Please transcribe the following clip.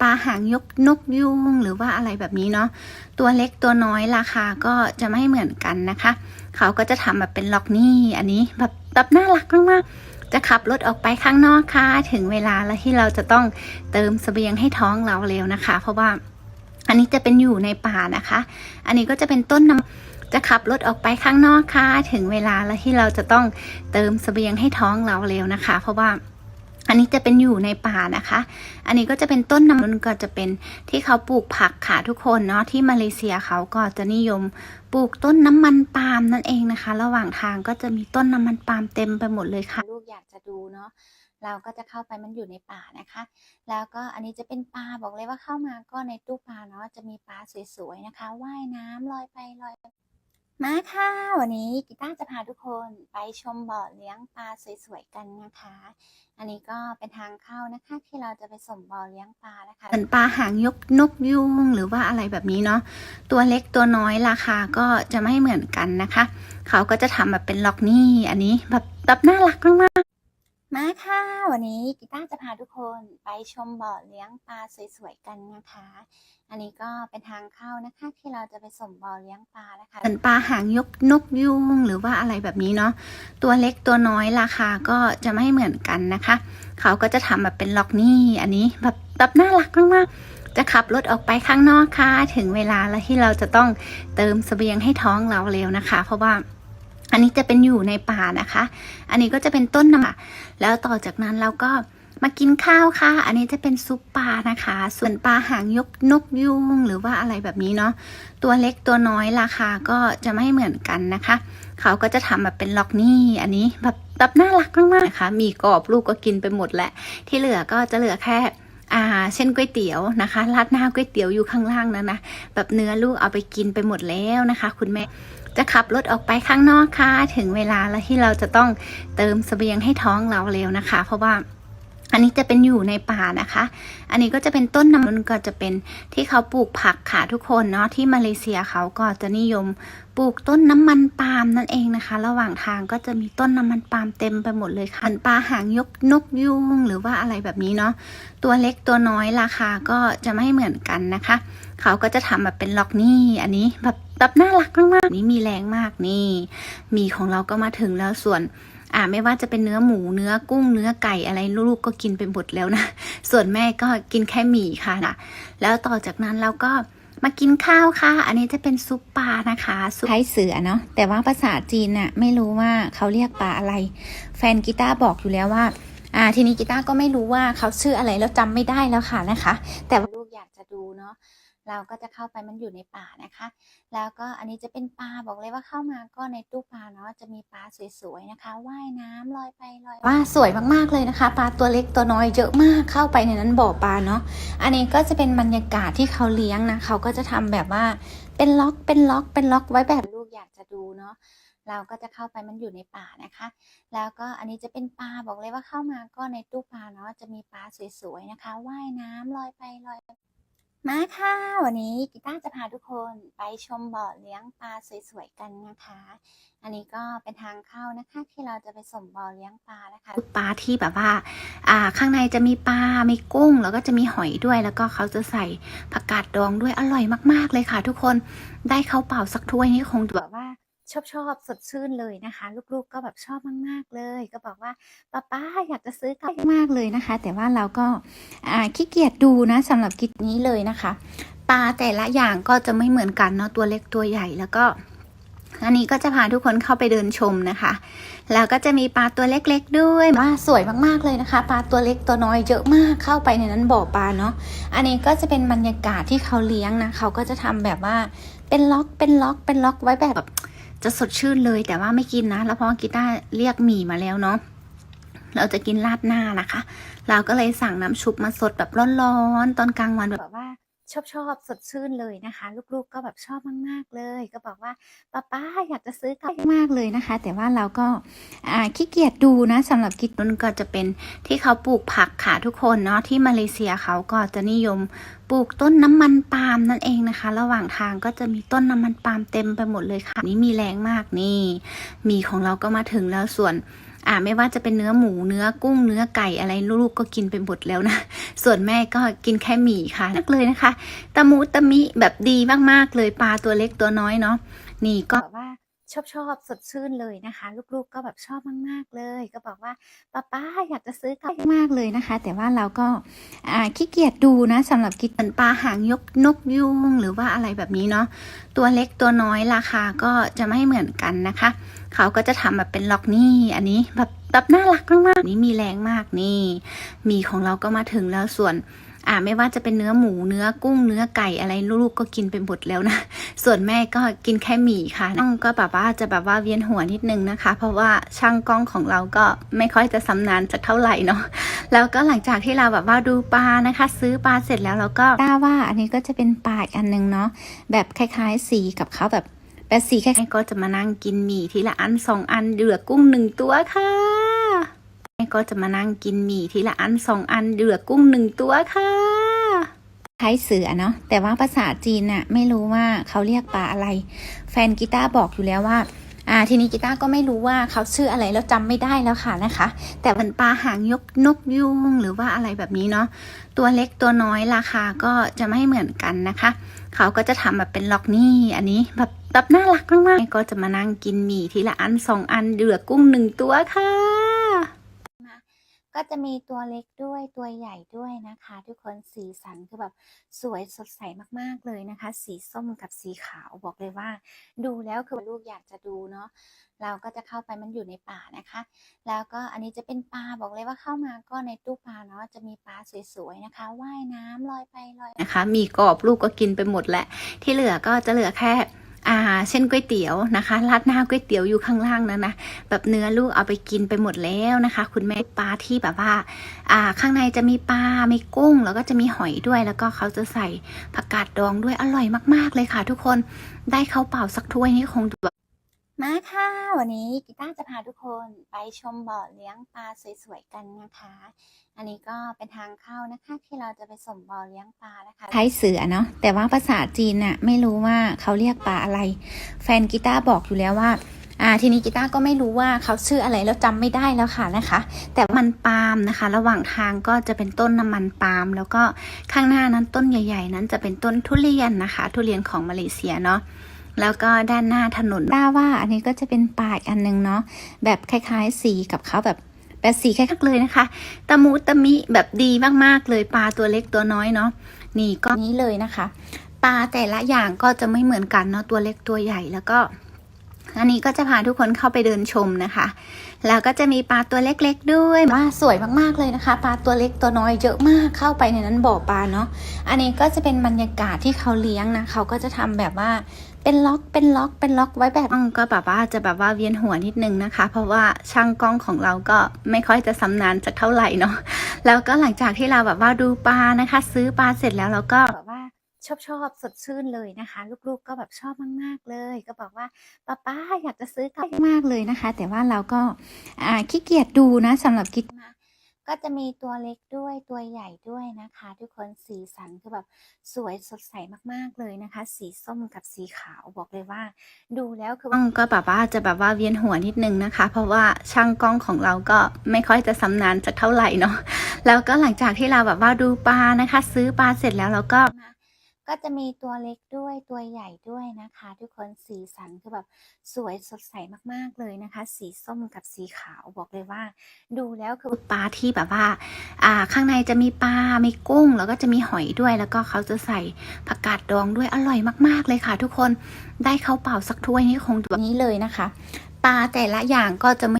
ปลาหางยกนกยุงหรือว่าอะไรแบบนี้เนาะตัวเล็กตัวน้อยราคาก็จะไม่เหมือนกันนะคะ เขาก็จะทำแบบเป็นล็อกนี่อันนี้แบบแบบน่ารักมากๆจะขับรถออกไปข้างนอกค่ะ ถึงเวลาแล้วที่เราจะต้องเติมเสบียงให้ท้องเราเร็วนะคะ เพราะว่าอันนี้จะเป็นอยู่ในป่านะคะ อันนี้ก็จะเป็นต้นน้ำจะขับรถออกไปข้างนอกค่ะ ถึงเวลาแล้วที่เราจะต้องเติมเสบียงให้ท้องเราเร็วนะคะ เพราะว่า อันนี้จะเป็นอยู่ในป่านะคะ อันนี้ก็จะเป็นต้นน้ำมันก็จะเป็นที่เขาปลูกผักค่ะทุกคนเนาะที่มาเลเซียเขาก็จะนิยมปลูกต้นน้ำมันปาล์มนั่นเองนะคะ ระหว่างทางก็จะมีต้นน้ำมันปาล์มเต็มไปหมดเลยค่ะ ลูกอยากจะดูเนาะเราก็จะเข้าไปมันอยู่ในป่านะคะ แล้วก็อันนี้จะเป็นปลาบอกเลยว่าเข้ามาก็ในตู้ปลาเนาะจะมีปลาสวยๆนะคะ ว่ายน้ำลอยไปลอยไป มาค่ะ วันนี้กีต้าจะพาทุกคนไปชมบ่อเลี้ยงปลาสวยๆกันนะคะ อันนี้ก็เป็นทางเข้านะคะที่เราจะไปส่งบ่อเลี้ยงปลานะคะเป็นปลาหางยกนกยุงหรือว่าอะไรแบบนี้เนาะตัวเล็กตัวน้อยราคาก็จะไม่เหมือนกันนะคะ เขาก็จะทำแบบเป็นล็อกนี่อันนี้แบบแบบน่ารักมาก มาค่ะ วันนี้กีตาร์จะพาทุกคนไปชมบ่อเลี้ยงปลาสวยๆกันนะคะ อันนี้ก็เป็นทางเข้านะคะที่เราจะไปส่งบ่อเลี้ยงปลานะคะเป็นปลาหางยกนกยุงหรือว่าอะไรแบบนี้เนาะตัวเล็กตัวน้อยราคาก็จะไม่เหมือนกันนะคะ เขาก็จะทำแบบเป็นล็อกนี่อันนี้แบบแบบน่ารักมากๆจะขับรถออกไปข้างนอกค่ะ ถึงเวลาแล้วที่เราจะต้องเติมเสบียงให้ท้องเราเร็วนะคะ เพราะว่า อันนี้จะเป็นอยู่ในป่านะคะ อันนี้ก็จะเป็นต้นน้ำแล้วต่อจากนั้นเราก็มากินข้าวค่ะ อันนี้จะเป็นซุปปลานะคะ ส่วนปลาหางยกนกยุงหรือว่าอะไรแบบนี้เนาะ ตัวเล็กตัวน้อยราคาก็จะไม่เหมือนกันนะคะ เขาก็จะทำแบบเป็นล็อกนี่อันนี้แบบแบบน่ารักมากๆนะคะ มีกรอบลูกก็กินไปหมดแหละที่เหลือก็จะเหลือแค่ อ่า เช่นก๋วยเตี๋ยวนะคะราดหน้าก๋วยเตี๋ยวอยู่ข้างล่างนั้นนะแบบเนื้อลูกเอาไปกินไปหมดแล้วนะคะ คุณแม่จะขับรถออกไปข้างนอกค่ะ ถึงเวลาแล้วที่เราจะต้องเติมสเสบียงให้ท้องเราเร็วนะคะ เพราะว่า อันนี้จะเป็นอยู่ในป่านะคะ อันนี้ก็จะเป็นต้นน้ำมันก็จะเป็นที่เขาปลูกผักค่ะทุกคนเนาะที่มาเลเซียเขาก็จะนิยมปลูกต้นน้ำมันปาล์มนั่นเองนะคะ ระหว่างทางก็จะมีต้นน้ำมันปาล์มเต็มไปหมดเลยค่ะเป็นปลาหางยกนกยุงหรือว่าอะไรแบบนี้เนาะตัวเล็กตัวน้อยราคาก็จะไม่เหมือนกันนะคะ เขาก็จะทำแบบเป็นล็อกนี่อันนี้แบบแบบน่ารักมากๆนี่มีแรงมากนี่ มีของเราก็มาถึงแล้วส่วน อ่าไม่ว่าจะเป็นเนื้อหมูเนื้อกุ้งเนื้อไก่อะไรลูกๆก็กินไปหมดแล้วนะ ส่วนแม่ก็กินแค่หมี่ค่ะนะแล้วต่อจากนั้นเราก็มากินข้าวค่ะ อันนี้จะเป็นซุปปลานะคะซุปไทยเสือเนาะแต่ว่าภาษาจีนน่ะไม่รู้ว่าเขาเรียกปลาอะไร แฟนกีตาร์บอกอยู่แล้วว่าอ่าทีนี้กีตาร์ก็ไม่รู้ว่าเขาชื่ออะไรแล้วจำไม่ได้แล้วค่ะนะคะ แต่ว่าลูกอยากจะดูเนาะ เราก็จะเข้าไปมันอยู่ในป่านะคะ แล้วก็อันนี้จะเป็นปลาบอกเลยว่าเข้ามาก็ในตู้ปลาเนาะจะมีปลาสวยๆนะคะว่ายน้ำลอยไปลอยว่าสวยมากๆเลยนะคะ ปลาตัวเล็กตัวน้อยเยอะมากเข้าไปในนั้นบ่อปลาเนาะอันนี้ก็จะเป็นบรรยากาศที่เขาเลี้ยงนะเขาก็จะทำแบบว่าเป็นล็อกเป็นล็อกเป็นล็อกไว้แบบลูกอยากจะดูเนาะเราก็จะเข้าไปมันอยู่ในป่านะคะ แล้วก็อันนี้จะเป็นปลาบอกเลยว่าเข้ามาก็ในตู้ปลาเนาะจะมีปลาสวยๆนะคะว่ายน้ำลอยไปลอย มาค่ะ วันนี้กีต้าจะพาทุกคนไปชมบ่อเลี้ยงปลาสวยๆกันนะคะ อันนี้ก็เป็นทางเข้านะคะที่เราจะไปส่งบ่อเลี้ยงปลานะคะปลาที่แบบว่า อ่า ข้างในจะมีปลา มีกุ้ง แล้วก็จะมีหอยด้วย แล้วก็เขาจะใส่ผักกาดดองด้วยอร่อยมากๆเลยค่ะ ทุกคนได้เข้าเปล่าสักถ้วยนี่คงแบบว่า ชอบชอบสดชื่นเลยนะคะ ลูกๆก็แบบชอบมาก ๆ เลย ก็บอกว่าป้าป้าอยากจะซื้อกลับมากเลยนะคะ แต่ว่าเราก็ขี้เกียจดูนะสำหรับกิจนี้เลยนะคะปลาแต่ละอย่างก็จะไม่เหมือนกันเนาะตัวเล็กตัวใหญ่แล้วก็อันนี้ก็จะพาทุกคนเข้าไปเดินชมนะคะ แล้วก็จะมีปลาตัวเล็กๆด้วยว่าสวยมากๆเลยนะคะ ปลาตัวเล็กตัวน้อยเยอะมากเข้าไปในนั้นบ่อปลาเนาะ อันนี้ก็จะเป็นบรรยากาศที่เขาเลี้ยงนะ เขาก็จะทำแบบว่าเป็นล็อกเป็นล็อกเป็นล็อกไว้แบบ จะสดชื่นเลยแต่ว่าไม่กินนะ แล้วเพราะกีต้าเรียกหมี่มาแล้วเนาะเราจะกินราดหน้านะคะ เราก็เลยสั่งน้ำชุบมาสดแบบร้อนๆ ตอนกลางวันแบบว่า ชอบชอบสดชื่นเลยนะคะ ลูกๆก็แบบชอบมากๆเลย ก็บอกว่าป้าป้าอยากจะซื้อกลับมากเลยนะคะ แต่ว่าเราก็ขี้เกียจดูนะสำหรับกิจนั้นก็จะเป็นที่เขาปลูกผักค่ะทุกคนเนาะที่มาเลเซียเขาก็จะนิยมปลูกต้นน้ำมันปาล์มนั่นเองนะคะ ระหว่างทางก็จะมีต้นน้ำมันปาล์มเต็มไปหมดเลยค่ะ นี่มีแรงมากนี่ มีของเราก็มาถึงแล้วส่วน อ่าไม่ว่าจะเป็นเนื้อหมูเนื้อกุ้งเนื้อไก่อะไรลูกๆก็กินไปหมดแล้วนะ ส่วนแม่ก็กินแค่หมี่ค่ะนักเลยนะคะตะมูตะมิแบบดีมากๆเลยปลาตัวเล็กตัวน้อยเนาะนี่ก็ว่าชอบชอบสดชื่นเลยนะคะ ลูกๆก็แบบชอบมากๆเลย ก็บอกว่าป้าป้าอยากจะซื้อกลับมากเลยนะคะ แต่ว่าเราก็อ่าขี้เกียจดูนะสำหรับกินเหมือนปลาหางยกนกยุงหรือว่าอะไรแบบนี้เนาะตัวเล็กตัวน้อยราคาก็จะไม่เหมือนกันนะคะ เขาก็จะทำแบบเป็นล็อกนี่อันนี้แบบแบบน่ารักมากๆนี่มีแรงมากนี่มีของเราก็มาถึงแล้วส่วนอ่าไม่ว่าจะเป็นเนื้อหมูเนื้อกุ้งเนื้อไก่อะไรลูกๆก็กินไปหมดแล้วนะ ส่วนแม่ก็กินแค่หมี่ค่ะน้องก็แบบว่าจะแบบว่าเวียนหัวนิดนึงนะคะ เพราะว่าช่างกล้องของเราก็ไม่ค่อยจะสำนานสักเท่าไหร่เนาะแล้วก็หลังจากที่เราแบบว่าดูปลานะคะ ซื้อปลาเสร็จแล้วเราก็ทราบว่าอันนี้ก็จะเป็นปลาอีกอันนึงเนาะแบบคล้ายๆสีกับเขาแบบ แบบสีคล้ายๆก็จะมานั่งกินหมี่ทีละอันสองอันเหลือกุ้งหนึ่งตัวค่ะแม่ก็จะมานั่งกินหมี่ทีละอันสองอันเหลือกุ้งหนึ่งตัวค่ะคล้ายเสือเนาะแต่ว่าภาษาจีนน่ะไม่รู้ว่าเขาเรียกปลาอะไร แฟนกีตาร์บอกอยู่แล้วว่าอ่าทีนี้กีตาร์ก็ไม่รู้ว่าเขาชื่ออะไรแล้วจำไม่ได้แล้วค่ะนะคะ แต่มันปลาหางยกนกยุงหรือว่าอะไรแบบนี้เนาะตัวเล็กตัวน้อยราคาก็จะไม่เหมือนกันนะคะ เขาก็จะทำแบบเป็นล็อกนี่อันนี้แบบแบบน่ารักมากๆก็จะมานั่งกินหมี่ทีละอันสองอันเหลือกุ้งหนึ่งตัวค่ะ ก็จะมีตัวเล็กด้วยตัวใหญ่ด้วยนะคะ ทุกคนสีสันคือแบบสวยสดใสมากๆเลยนะคะ สีส้มกับสีขาวบอกเลยว่า ดูแล้วคือลูกอยากจะดูเนาะเราก็จะเข้าไปมันอยู่ในป่านะคะ แล้วก็อันนี้จะเป็นปลาบอกเลยว่าเข้ามาก็ในตู้ปลาเนาะจะมีปลาสวยๆนะคะว่ายน้ำลอยไปลอยนะคะ มีกรอบลูกก็กินไปหมดแหละที่เหลือก็จะเหลือแค่ อ่า เช่นก๋วยเตี๋ยวนะคะราดหน้าก๋วยเตี๋ยวอยู่ข้างล่างนั้นนะแบบเนื้อลูกเอาไปกินไปหมดแล้วนะคะ คุณแม่ปลาที่แบบว่า อ่า ข้างในจะมีปลา มีกุ้ง แล้วก็จะมีหอยด้วย แล้วก็เขาจะใส่ผักกาดดองด้วยอร่อยมาก ๆเลยค่ะ ทุกคนได้เข้าเป่าสักถ้วยนี่คงแบบ มาค่ะ วันนี้กีตาร์จะพาทุกคนไปชมบ่อเลี้ยงปลาสวยๆกันนะคะ อันนี้ก็เป็นทางเข้านะคะที่เราจะไปส่งบ่อเลี้ยงปลานะคะใช้เสือเนาะแต่ว่าภาษาจีนน่ะไม่รู้ว่าเขาเรียกปลาอะไร แฟนกีตาร์บอกอยู่แล้วว่าอ่าทีนี้กีตาร์ก็ไม่รู้ว่าเขาชื่ออะไรแล้วจำไม่ได้แล้วค่ะนะคะ แต่มันปาล์มนะคะ ระหว่างทางก็จะเป็นต้นน้ำมันปาล์มแล้วก็ข้างหน้านั้นต้นใหญ่ ๆ นั้นจะเป็นต้นทุเรียนนะคะ ทุเรียนของมาเลเซียเนาะ แล้วก็ด้านหน้าถนนด้าว่าอันนี้ก็จะเป็นป่าอีกอันนึงเนาะแบบคล้ายๆ สีกับเขาแบบแบบสีคล้ายๆเลยนะคะ ตะมูตะมิแบบดีมากๆเลยปลาตัวเล็กตัวน้อยเนาะนี่ก็นี้เลยนะคะ ปลาแต่ละอย่างก็จะไม่เหมือนกันเนาะตัวเล็กตัวใหญ่แล้วก็ อันนี้ก็จะพาทุกคนเข้าไปเดินชมนะคะ แล้วก็จะมีปลาตัวเล็กๆด้วยว่าสวยมากๆเลยนะคะ ปลาตัวเล็กตัวน้อยเยอะมากเข้าไปในนั้นบ่อปลาเนาะ อันนี้ก็จะเป็นบรรยากาศที่เขาเลี้ยงนะเขาก็จะทำแบบว่าเป็นล็อก เป็นล็อก เป็นล็อกไว้แบบก็แบบว่าจะแบบว่าเวียนหัวนิดนึงนะคะ เพราะว่าช่างกล้องของเราก็ไม่ค่อยจะสำนานสักเท่าไหร่เนาะ แล้วก็หลังจากที่เราแบบว่าดูปลานะคะ ซื้อปลาเสร็จแล้วเราก็ ชอบชอบสดชื่นเลยนะคะ ลูกๆก็แบบชอบมากๆเลย ก็บอกว่าป้าป้าอยากจะซื้อกลับมากเลยนะคะ แต่ว่าเราก็ขี้เกียจดูนะสำหรับกิจมาก็จะมีตัวเล็กด้วยตัวใหญ่ด้วยนะคะ ทุกคนสีสันคือแบบสวยสดใสมากๆเลยนะคะ สีส้มกับสีขาวบอกเลยว่า ดูแล้วคือก็แบบว่าจะแบบว่าเวียนหัวนิดนึงนะคะ เพราะว่าช่างกล้องของเราก็ไม่ค่อยจะสำนานสักเท่าไหร่เนาะแล้วก็หลังจากที่เราแบบว่าดูปลานะคะ ซื้อปลาเสร็จแล้วเราก็ ก็จะมีตัวเล็กด้วยตัวใหญ่ด้วยนะคะ ทุกคนสีสันคือแบบสวยสดใสมากๆเลยนะคะ สีส้มกับสีขาวบอกเลยว่า ดูแล้วคือปลาที่แบบว่า อ่า ข้างในจะมีปลา มีกุ้ง แล้วก็จะมีหอยด้วย แล้วก็เขาจะใส่ผักกาดดองด้วยอร่อยมาก ๆเลยค่ะ ทุกคนได้เข้าเป่าสักถ้วยนี่คงแบบนี้เลยนะคะ ปลาแต่ละอย่างก็จะไม่